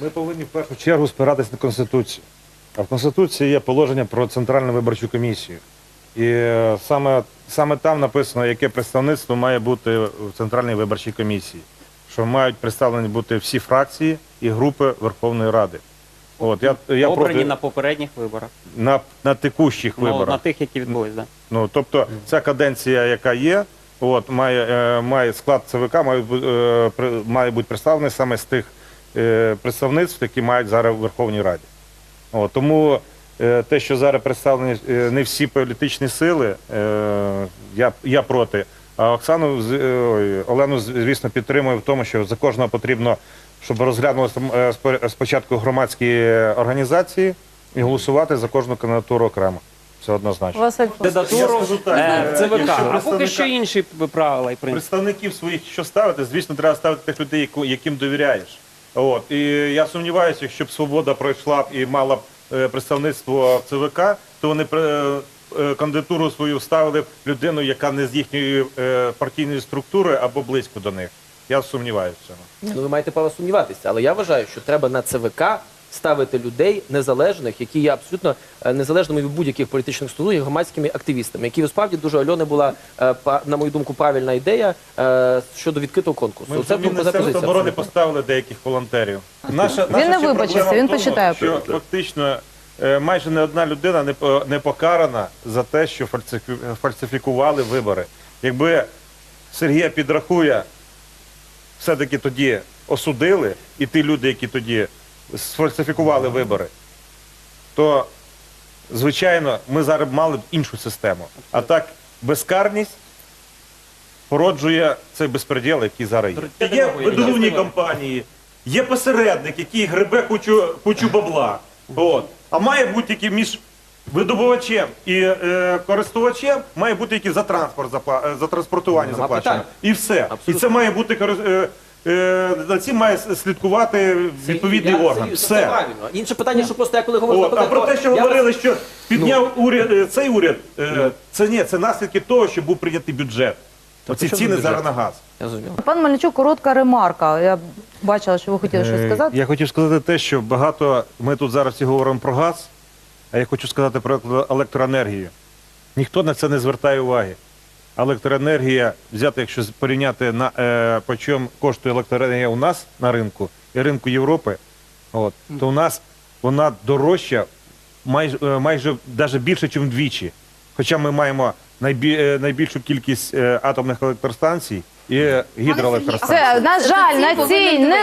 Ми повинні в першу чергу спиратися на Конституцію. А в Конституції є положення про Центральну виборчу комісію. І е, саме, саме там написано, яке представництво має бути в Центральній виборчій комісії. Що мають представлені бути всі фракції і групи Верховної Ради. От, я, я Обрані проти на попередніх виборах. на, на текущих Ну, виборах. на тих, які відбулись, да. Ну, тобто, ця каденція, яка є, от, має, е, має склад ЦВК, має, е, має бути представлений саме з тих представництв, які мають зараз в Верховній Раді. От, тому е, те, що зараз представлені е, не всі політичні сили, е, я, я проти. А Оксану е, Олену, звісно, підтримую в тому, що за кожного потрібно, щоб розглянулися е, спочатку громадські організації і голосувати за кожну кандидатуру окремо. Це однозначно. Василь. Кандидатуру е, е, ЦВК. А поки що інші правила і принципи. Представників своїх що ставити, звісно, треба ставити тих людей, яким довіряєш. От. І я сумніваюся, якщо б свобода пройшла б і мала б е, представництво в ЦВК, то вони е, е, кандидатуру свою ставили б людину, яка не з їхньої партійної структури або близько до них. Я сумніваюся. Ну, ви маєте право сумніватися, але я вважаю, що треба на ЦВК ставити людей незалежних, які є абсолютно е, незалежними від будь-яких політичних структур і громадськими активістами, які справді дуже Альони була, е, на мою думку, правильна ідея е, щодо відкритого конкурсу. Ми Це в Міністерство оборони поставили деяких волонтерів. Наша, Він не ще вибачиться, проблема він тому, почитає Що фактично майже не одна людина не, не покарана за те, що фальсифікували вибори. Якби Сергія підрахує, все-таки тоді осудили, і ті люди, які тоді сфальсифікували вибори, то, звичайно, ми зараз мали б іншу систему. А так, безкарність породжує цей безпреділ, який зараз є. Є видобувні компанії, є посередник, який гребе кучу, кучу бабла. От. А має бути який між видобувачем і е, користувачем має бути який за транспорт запла- е, за транспортування Нема заплачено. питань. І все. Абсолютно. І це має бути корис- е, е, за цим має слідкувати відповідний Я- орган. це- це Все. правильно. Інше питання, що просто я коли говорю, От, а про те, що я- говорили, що підняв Ну. уряд е, цей уряд, е, це ні, це наслідки того, що був прийнятий бюджет. Оці ціни зараз на газ. Я зрозумів. Пан Мельничук, коротка ремарка. Я бачила, що ви хотіли щось Е, сказати. Я хотів сказати те, що багато ми тут зараз всі говоримо про газ, а я хочу сказати про електроенергію. Ніхто на це не звертає уваги. Електроенергія, взяти, якщо порівняти на е, по чому коштує електроенергія у нас на ринку і ринку Європи, от, то у нас вона дорожча майже, е, майже навіть більше, ніж вдвічі. Хоча ми маємо найбі, е, найбільшу кількість е, атомних електростанцій і гідроелектростанцій. Це, на жаль, на цій не